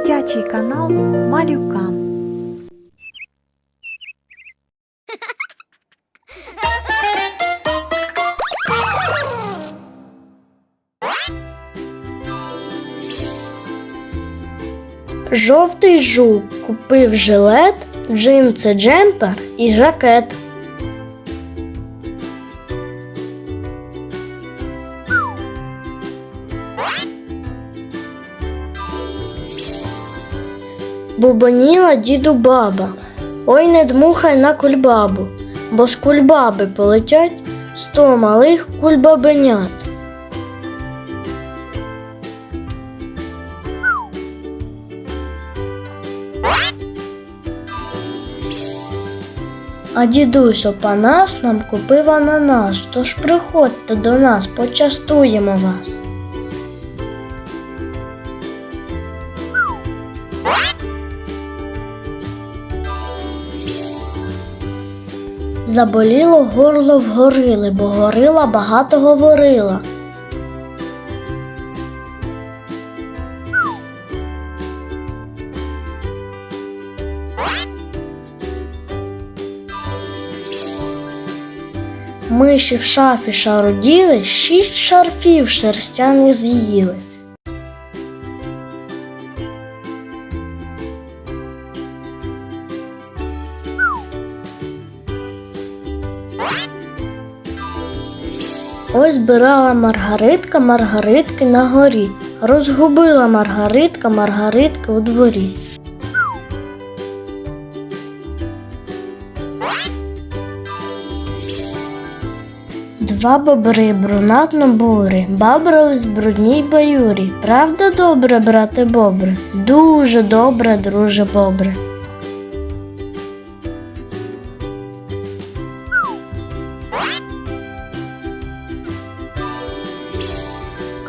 Дитячий канал Малюка. Жовтий жук купив жилет, джинси, джемпер і жакет. Бубоніла діду баба. Ой не дмухай на кульбабу, бо з кульбаби полетять сто малих кульбабенят. А дідусь Опанас нам купив ананас, тож приходьте до нас, почастуємо вас. Заболіло горло вгорили, бо горила багато говорила. Миші в шафі шаруділи, шість шарфів шерстяних з'їли. Ось збирала Маргаритка Маргаритки на горі. Розгубила Маргаритка Маргаритки у дворі. Два бобри брунатно бурі, бабрались брудній баюрі. Правда добре, брате бобре? Дуже добре, друже бобре.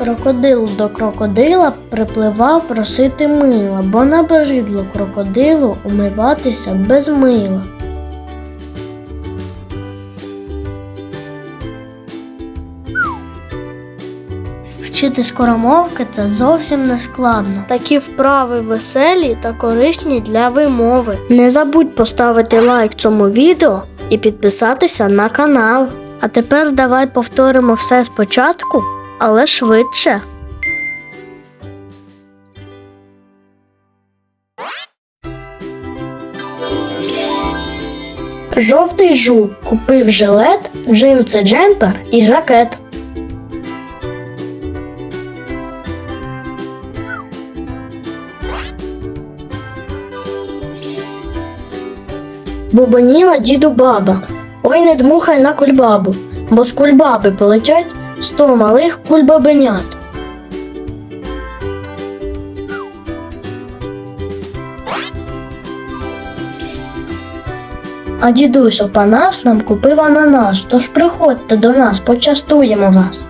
Крокодил до крокодила припливав просити мила, бо набридло крокодилу умиватися без мила. Вчити скоромовки це зовсім не складно. Такі вправи веселі та корисні для вимови. Не забудь поставити лайк цьому відео і підписатися на канал. А тепер давай повторимо все спочатку, але швидше. Жовтий жук купив жилет, джинси, джемпер і жакет. Бубоніла діду баба. Ой не дмухай на кульбабу, бо з кульбаби полетять сто малих кульбабенят. А дідусь Опанас нам купив ананас, тож приходьте до нас, почастуємо вас.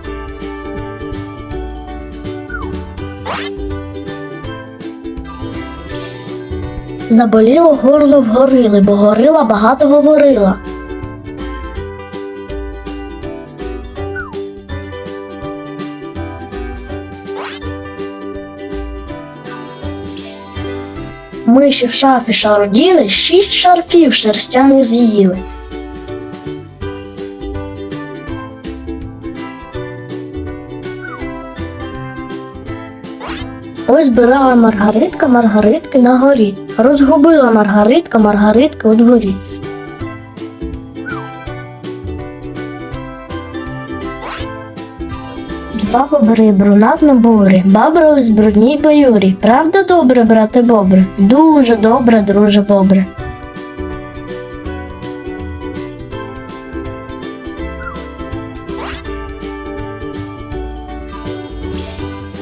Заболіло горло вгорили, бо горила багато говорила. Миші в шафі шароділи, шість шарфів шерстяних з'їли. Ось збирала Маргаритка Маргаритки на горі. Розгубила Маргаритка Маргаритки у дворі. Два бобри брунатно бурі, бабрались брудній баюрі. Правда добре, брате бобре? Дуже добре, друже бобре.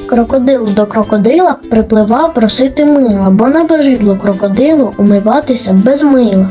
Крокодил до крокодила припливав просити мила, бо набридло крокодилу умиватися без мила.